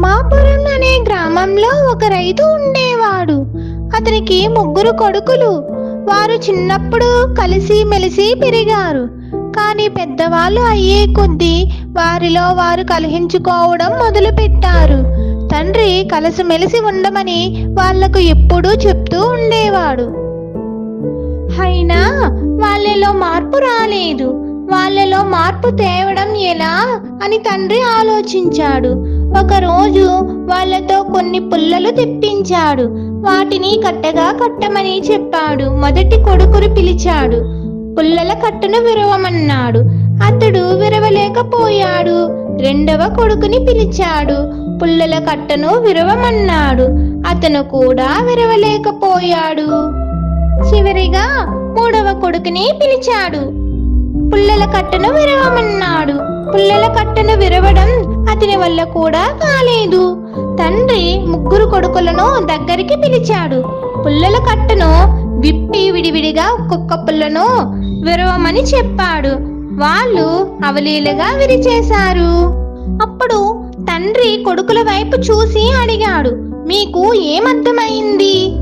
రామాపురం అనే గ్రామంలో ఒక రైతు ఉండేవాడు. అతనికి ముగ్గురు కొడుకులు. వారు చిన్నప్పుడు కలిసి మెలిసి పెరిగారు. కానీ పెద్దవాళ్ళు అయ్యే కొద్దీ వారిలో వారు కలహించుకోవడం మొదలుపెట్టారు. తండ్రి కలిసిమెలిసి ఉండమని వాళ్ళకు ఎప్పుడూ చెప్తూ ఉండేవాడు. అయినా వాళ్ళలో మార్పు రాలేదు. వాళ్ళలో మార్పు తేవడం ఎలా అని తండ్రి ఆలోచించాడు. ఒకరోజు వాళ్ళతో కొన్ని పుల్లలు తెప్పించాడు. వాటిని కట్టగా కట్టమని చెప్పాడు. మొదటి కొడుకును పిలిచాడు. పుల్లల కట్టను విరవమన్నాడు. అతడు విరవలేకపోయాడు. రెండవ కొడుకుని పిలిచాడు. పుల్లల కట్టను విరవమన్నాడు. అతను కూడా విరవలేకపోయాడు. చివరిగా మూడవ కొడుకుని పిలిచాడు. పుల్లల కట్టను విరవమన్నాడు. పుల్లల కట్టను విరవడం అతని వల్ల కూడా కాలేదు. తండ్రి ముగ్గురు కొడుకులను దగ్గరికి పిలిచాడు. పుల్లల కట్టను విప్పి విడివిడిగా ఒక్కొక్క పుల్లను విరవమని చెప్పాడు. వాళ్ళు అవలీలగా విరిచేశారు. అప్పుడు తండ్రి కొడుకుల వైపు చూసి అడిగాడు మీకు ఏమర్థమైంది?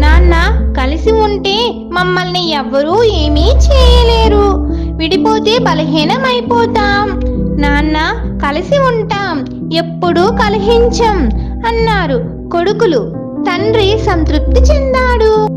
నాన్న కలిసి ఉంటే మమ్మల్ని ఎవ్వరూ ఏమీ చేయలేరు. విడిపోతే బలహీనమైపోతాం. ఎప్పుడూ కలహించం అన్నారు. కొడుకులు తండ్రి సంతృప్తి చెందాడు.